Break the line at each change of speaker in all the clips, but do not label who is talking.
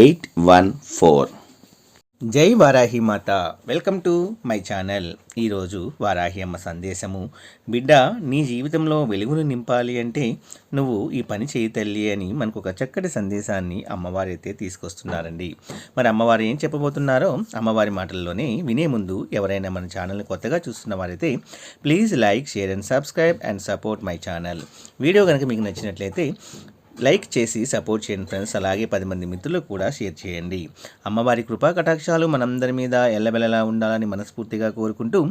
eight one four.
జై వారాహి మాత. Welcome to my channel. ఈరోజు వారాహి అమ్మ సందేశము. బిడ్డ నీ జీవితంలో వెలుగును నింపాలి అంటే నువ్వు ఈ పని చేయి తల్లి అని మనకు ఒక చక్కటి సందేశాన్ని అమ్మవారు అయితే తీసుకొస్తున్నారండి. మరి అమ్మవారు ఏం చెప్పబోతున్నారో అమ్మవారి మాటల్లోనే వినే ముందు ఎవరైనా మన ఛానల్ని కొత్తగా చూస్తున్న వారైతే please like share and subscribe and support my channel. Video కనుక మీకు నచ్చినట్లయితే లైక్ చేసి సపోర్ట్ చేయండి ఫ్రెండ్స్. అలాగే పది మంది మిత్రులకు కూడా షేర్ చేయండి. అమ్మవారి కృపా కటాక్షాలు మనందరి మీద ఎల్లబెల్లలా ఉండాలని మనస్ఫూర్తిగా కోరుకుంటూ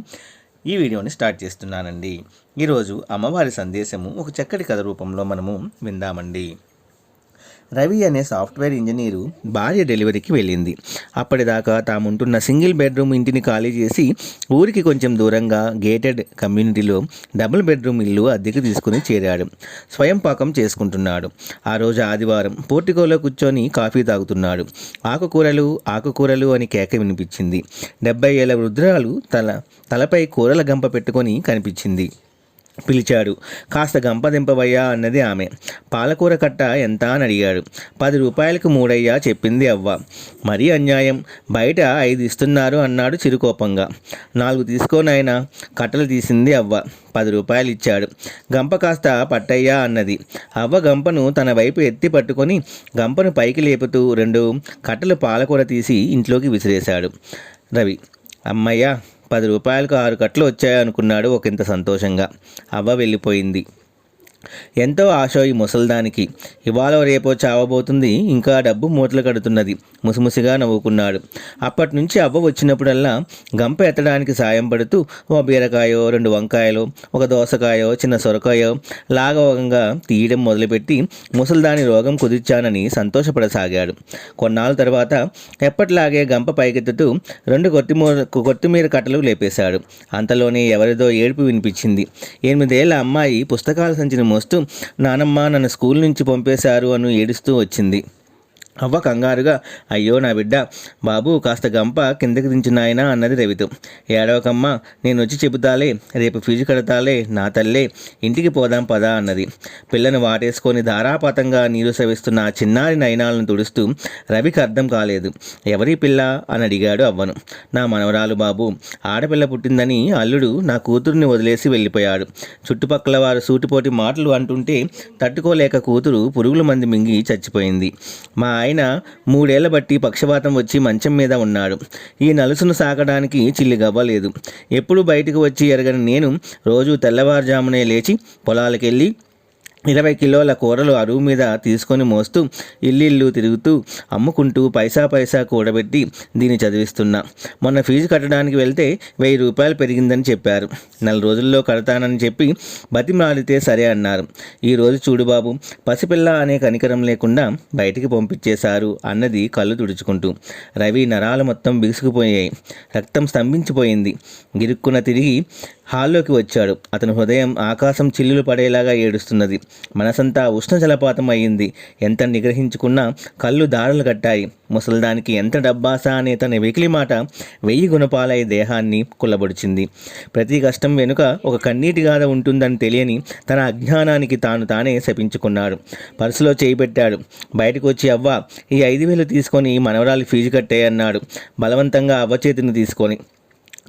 ఈ వీడియోని స్టార్ట్ చేస్తున్నానండి. ఈరోజు అమ్మవారి సందేశము ఒక చక్కటి కథ రూపంలో మనము విందామండి. రవి అనే సాఫ్ట్వేర్ ఇంజనీరు భార్య డెలివరీకి వెళ్ళింది. అప్పటిదాకా తాముంటున్న సింగిల్ బెడ్రూమ్ ఇంటిని ఖాళీ చేసి ఊరికి కొంచెం దూరంగా గేటెడ్ కమ్యూనిటీలో డబుల్ బెడ్రూమ్ ఇల్లు అద్దెకు తీసుకుని చేరాడు. స్వయం పాకం చేసుకుంటున్నాడు. ఆ రోజు ఆదివారం పోర్టికోలో కూర్చొని కాఫీ తాగుతున్నాడు. ఆకుకూరలు ఆకుకూరలు అని కేక వినిపించింది. డెబ్బై ఏళ్ళ వృద్ధురాలు తల తలపై కూరల గంప పెట్టుకొని కనిపించింది. పిలిచాడు. కాస్త గంపదింపవయ్యా అన్నది ఆమె. పాలకూర కట్ట ఎంత అని అడిగాడు. పది రూపాయలకు మూడయ్యా చెప్పింది అవ్వ. మరీ అన్యాయం. బయట ఐదు ఇస్తున్నారు అన్నాడు చిరుకోపంగా. నాలుగు తీసుకోనైనా కట్టలు తీసింది అవ్వ. పది రూపాయలు ఇచ్చాడు. గంప కాస్త పట్టయ్యా అన్నది. అవ్వ గంపను తన వైపు ఎత్తి పట్టుకొని గంపను పైకి లేపుతూ రెండు కట్టలు పాలకూర తీసి ఇంట్లోకి విసిరేశాడు. రవి అమ్మయ్య. పది రూపాయలకు ఆరు కట్టలు వచ్చాయనుకున్నాడు ఒకంత సంతోషంగా. అవ్వ వెళ్ళిపోయింది. ఎంతో ఆశ ఈ ముసల్దానికి. ఇవాళ రేపో చావబోతుంది ఇంకా డబ్బు మూటలు కడుతున్నది ముసిముసిగా నవ్వుకున్నాడు. అప్పటి నుంచి అవ్వ వచ్చినప్పుడల్లా గంప ఎత్తడానికి సాయం పడుతూ ఓ బీరకాయో రెండు వంకాయలు ఒక దోసకాయో చిన్న సొరకాయో లాగవంగా తీయడం మొదలుపెట్టి ముసల్దాని రోగం కుదిర్చానని సంతోషపడసాగాడు. కొన్నాళ్ళ తర్వాత ఎప్పటిలాగే గంప పైకెత్తుతూ రెండు కొత్తిమూర కొత్తిమీర కట్టలు లేపేశాడు. అంతలోనే ఎవరిదో ఏడుపు వినిపించింది. ఎనిమిదేళ్ళ అమ్మాయి పుస్తకాల సంచిన మోస్తూ నానమ్మ నన్ను స్కూల్ నుంచి పంపేశారు అని ఏడుస్తూ వచ్చింది. అవ్వ కంగారుగా అయ్యో నా బిడ్డ బాబు కాస్త గంప కిందకి దించినాయనా అన్నది రవితో. ఏడవకమ్మ నేను వచ్చి చెబుతాలే రేపు ఫీజు కడతాలే నా తల్లే ఇంటికి పోదాం పదా అన్నది. పిల్లను వాటేసుకొని ధారాపాతంగా నీరు సవిస్తున్న ఆ చిన్నారి నయనాలను తుడుస్తూ రవికి అర్థం కాలేదు ఎవరి పిల్ల? అని అడిగాడు అవ్వను. నా మనవరాలు బాబు ఆడపిల్ల పుట్టిందని అల్లుడు నా కూతురుని వదిలేసి వెళ్ళిపోయాడు. చుట్టుపక్కల వారు సూటిపోటి మాటలు అంటుంటే తట్టుకోలేక కూతురు పురుగుల మంది మింగి చచ్చిపోయింది. మా ఆయన మూడేళ్ళ బట్టి పక్షపాతం వచ్చి మంచం మీద ఉన్నాడు. ఈ నలుసును సాకడానికి చిల్లిగవ్వలేదు ఎప్పుడు బయటకు వచ్చి ఎరగని నేను రోజు తెల్లవారుజామునే లేచి పొలాలకెళ్ళి ఇరవై కిలోల కూరలు అరువు మీద తీసుకొని మోస్తూ ఇల్లిల్లు తిరుగుతూ అమ్ముకుంటూ పైసా పైసా కూడబెట్టి దీన్ని చదివిస్తున్నా. మొన్న ఫీజు కట్టడానికి వెళ్తే వెయ్యి రూపాయలు పెరిగిందని చెప్పారు. నెల రోజుల్లో కడతానని చెప్పి బతిమాలితే సరే అన్నారు. ఈరోజు చూడు బాబు పసిపిల్ల అనే కనికరం లేకుండా బయటికి పంపించేశారు అన్నది కళ్ళు తుడుచుకుంటూ. రవి నరాలు మొత్తం బిగుసుకుపోయాయి. రక్తం స్తంభించిపోయింది. గిరుక్కున తిరిగి హాల్లోకి వచ్చాడు. అతని హృదయం ఆకాశం చిల్లులు పడేలాగా ఏడుస్తున్నది. మనసంతా ఉష్ణ జలపాతం అయ్యింది. ఎంత నిగ్రహించుకున్నా కళ్ళు దారులు కట్టాయి. ముసల్దానికి ఎంత డబ్బాసా అనే తన వెకిలి మాట వెయ్యి గుణపాలై దేహాన్ని కుల్లబొడిచింది ప్రతి కష్టం వెనుక ఒక కన్నీటి గాథ ఉంటుందని తెలియని తన అజ్ఞానానికి తాను తానే శపించుకున్నాడు. పర్సులో చేయి పెట్టాడు. బయటకు వచ్చి అవ్వ ఈ ఐదు వేలు తీసుకొని మనవరాలి ఫీజు కట్టే అన్నాడు బలవంతంగా అవ్వ చేతిని తీసుకొని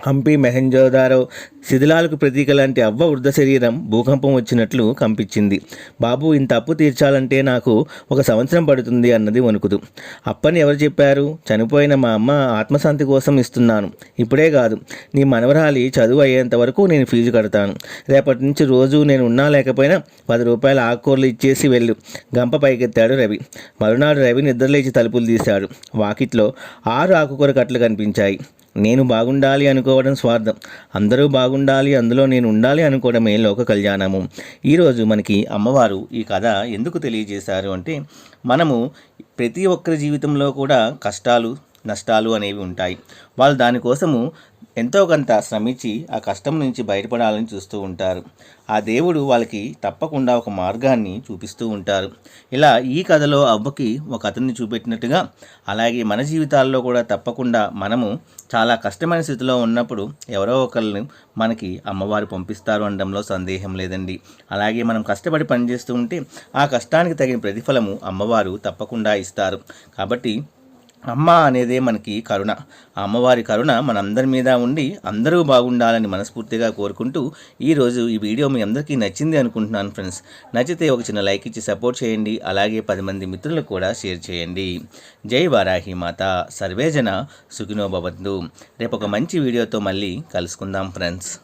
హంపి మెహంజోదారో శిథిలాలకు ప్రతీక లాంటి అవ్వ వృద్ధ శరీరం భూకంపం వచ్చినట్లు కంపించింది. బాబు ఇంత అప్పు తీర్చాలంటే నాకు ఒక సంవత్సరం పడుతుంది అన్నది వణుకుదు అప్పని ఎవరు చెప్పారు? చనిపోయిన మా అమ్మ ఆత్మశాంతి కోసం ఇస్తున్నాను. ఇప్పుడే కాదు నీ మనవరాలి చదువు అయ్యేంత వరకు నేను ఫీజు కడతాను. రేపటి నుంచి రోజు నేను ఉన్నా లేకపోయినా పది రూపాయల ఆకుకూరలు ఇచ్చేసి వెళ్ళు. గంప పైకెత్తాడు రవి. మరునాడు రవి నిద్రలేచి తలుపులు తీశాడు. వాకిట్లో ఆరు ఆకుకూర కట్టలు కనిపించాయి. నేను బాగుండాలి అనుకోవడం స్వార్థం. అందరూ బాగుండాలి అందులో నేను ఉండాలి అనుకోవడమే లోక కళ్యాణము. ఈరోజు మనకి అమ్మవారు ఈ కథ ఎందుకు తెలియజేశారు అంటే మనము ప్రతి ఒక్కరి జీవితంలో కూడా కష్టాలు నష్టాలు అనేవి ఉంటాయి. వాళ్ళు దానికోసము ఎంతో కొంత శ్రమించి ఆ కష్టం నుంచి బయటపడాలని చూస్తూ ఉంటారు. ఆ దేవుడు వాళ్ళకి తప్పకుండా ఒక మార్గాన్ని చూపిస్తూ ఉంటారు. ఇలా ఈ కథలో అవ్వకి ఒక అతన్ని చూపెట్టినట్టుగా అలాగే మన జీవితాల్లో కూడా తప్పకుండా మనము చాలా కష్టమైన స్థితిలో ఉన్నప్పుడు ఎవరో ఒకరిని మనకి అమ్మవారు పంపిస్తారు అనడంలో సందేహం లేదండి. అలాగే మనం కష్టపడి పనిచేస్తూ ఉంటే ఆ కష్టానికి తగిన ప్రతిఫలము అమ్మవారు తప్పకుండా ఇస్తారు. కాబట్టి అమ్మ అనేదే మనకి కరుణ. ఆ అమ్మవారి కరుణ మనందరి మీద ఉండి అందరూ బాగుండాలని మనస్ఫూర్తిగా కోరుకుంటూ ఈరోజు ఈ వీడియో మీ అందరికీ నచ్చింది అనుకుంటున్నాను ఫ్రెండ్స్. నచ్చితే ఒక చిన్న లైక్ ఇచ్చి సపోర్ట్ చేయండి. అలాగే పది మంది మిత్రులకు కూడా షేర్ చేయండి. జై వారాహి మాత. సర్వేజన సుఖినో భవంతు. రేపు ఒక మంచి వీడియోతో మళ్ళీ కలుసుకుందాం ఫ్రెండ్స్.